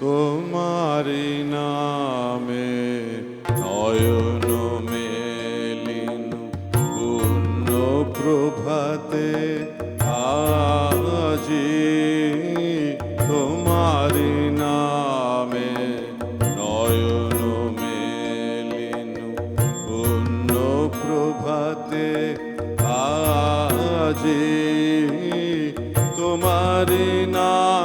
তোমারি নামে নয়ন মেলিনু পুণ্য প্রভাতে আজি তোমারি নামে নয়ন মেলিনু পুণ্য প্রভাতে আজি তোমারি নামে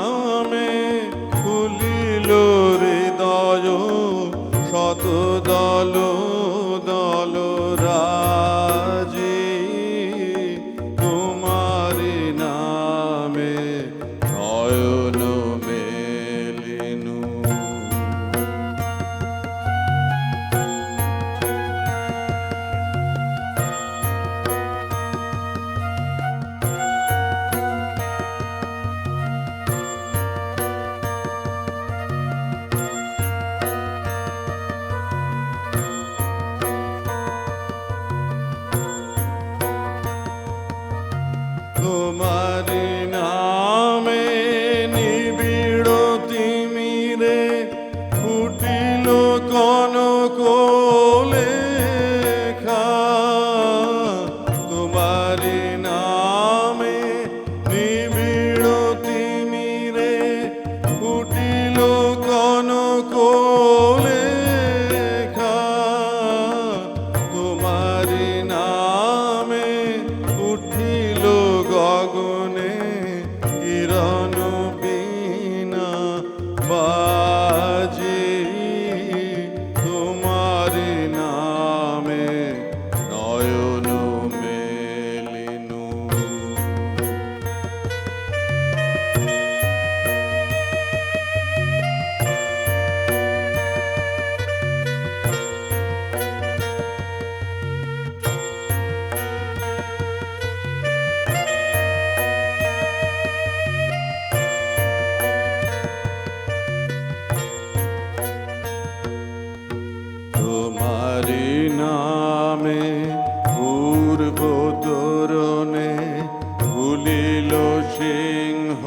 সিংহ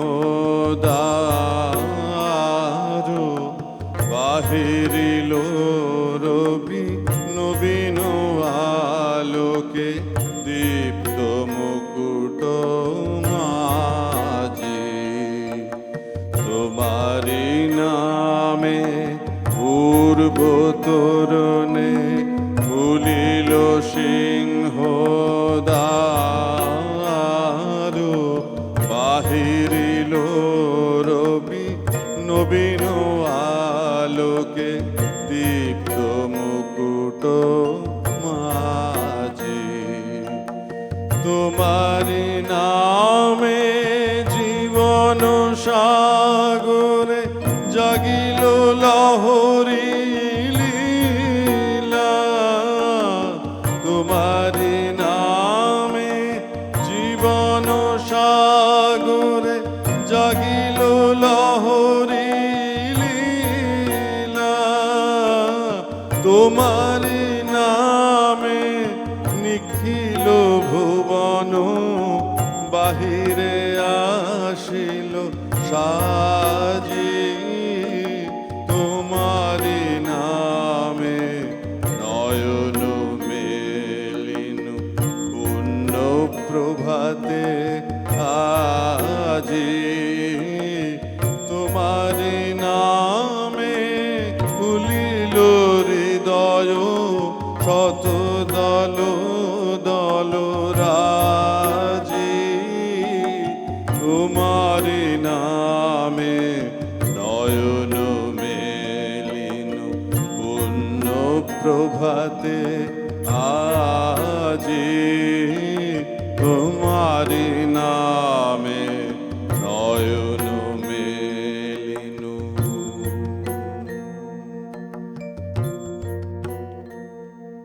দ্বার বাহিরিল রবি নবীন আলোকে দীপ্ত মুকুট মাঝে। তোমারি নামে দীপ্ত মুকুট মাঝে। তোমারি নামে জীবন সাগরে জাগিল লহরি তোমারি নামে নিখিল ভুবন বাহিরে আসিল সাজি প্রভাতে আজি